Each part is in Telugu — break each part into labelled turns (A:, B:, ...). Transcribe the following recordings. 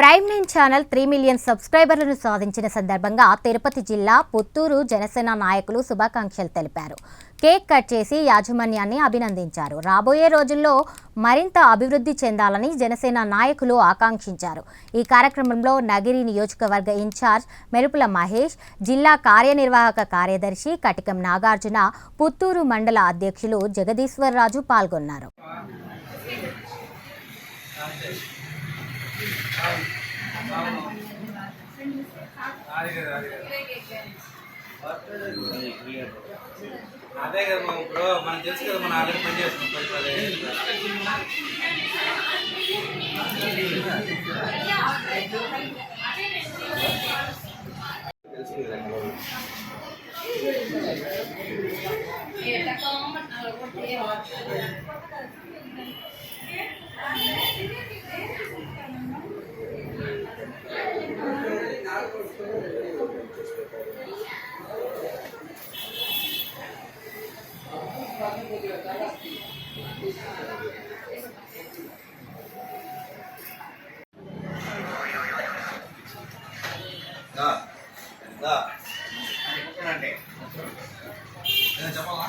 A: Prime nine channel three million సబ్స్క్రైబర్లను సాధించిన సందర్భంగా తిరుపతి జిల్లా పుత్తూరు జనసేన నాయకులు శుభాకాంక్షలు తెలిపారు. కేక్ కట్ చేసి యాజమాన్యాన్ని అభినందించారు. రాబోయే రోజుల్లో మరింత అభివృద్ధి చెందాలని జనసేన నాయకులు ఆకాంక్షించారు. ఈ కార్యక్రమంలో నగిరి నియోజకవర్గ ఇన్ఛార్జ్ మెరుపుల మహేష్ జిల్లా కార్యనిర్వాహక కార్యదర్శి కటికం నాగార్జున పుత్తూరు మండల అధ్యక్షులు జగదీశ్వరరాజు పాల్గొన్నారు.
B: అది కదా అది కదా అదే కదా మనం ఇప్పుడు మనకు తెలుసు కదా మనం ఆల్రెడీ పని చేస్తున్నాం పది పది తెలుసు కదా దా. దా ఓకేనండి నేను చెప్పాలా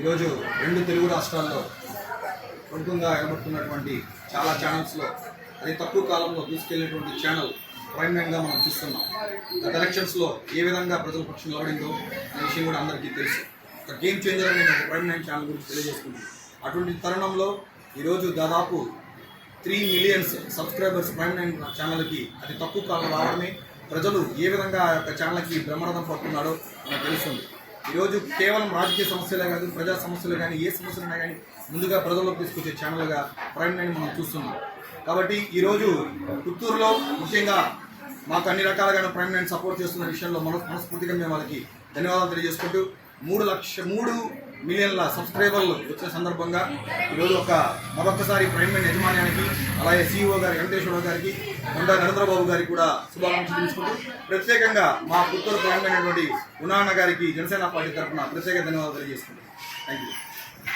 B: ఈరోజు రెండు తెలుగు రాష్ట్రాల్లో ప్రముఖంగా ఎగబడుతున్నటువంటి చాలా ఛానల్స్లో అతి తక్కువ కాలంలో తీసుకెళ్ళినటువంటి ఛానల్ ప్రైమ్యంగా నైన్గా మనం చూస్తున్నాం. గత ఎలక్షన్స్లో ఏ విధంగా ప్రజల పక్షం నిలబడిందో అనే విషయం కూడా అందరికీ తెలుసు. ఒక గేమ్ చేంజర్ అని నేను ప్రైమ్ నైన్ ఛానల్ గురించి తెలియజేసుకుంటుంది అటువంటి తరుణంలో ఈరోజు దాదాపు three millions subscribers prime nine ఛానల్కి అతి తక్కువ కాలం రావడమే ప్రజలు ఏ విధంగా ఆ యొక్క ఛానల్కి బ్రహ్మరథం పడుతున్నాడో మనకు తెలుస్తుంది. ఈరోజు కేవలం రాజకీయ సమస్యలే కాదు ప్రజా సమస్యలు కానీ ఏ సమస్యలైనా కానీ ముందుగా ప్రజల్లోకి తీసుకొచ్చే ఛానల్గా ప్రైమ్ నైన్ మనం చూస్తున్నాం. కాబట్టి ఈరోజు పుత్తూరులో ముఖ్యంగా మాకు అన్ని రకాలుగా ప్రైమ్ నైన్ సపోర్ట్ చేస్తున్న విషయంలో మన మనస్ఫూర్తిగా మేము వాళ్ళకి ధన్యవాదాలు తెలియజేసుకుంటూ మూడు లక్ష మూడు మిలియన్ల సబ్స్క్రైబర్లు వచ్చిన సందర్భంగా ఈరోజు ఒక మరొకసారి ప్రైమ్ నైన్ యజమాన్యానికి అలాగే సీఈఓ గారి వెంకటేశ్వర గారికి కొండ నరేంద్రబాబు గారికి కూడా శుభాకాంక్షలు తెలుసుకుంటూ ప్రత్యేకంగా మా పుత్తూరు ప్రైమ్ అయినటువంటి ఉనాన్న గారికి జనసేన పార్టీ తరఫున ప్రత్యేక ధన్యవాదాలు తెలియజేసుకుంటాం థ్యాంక్ యూ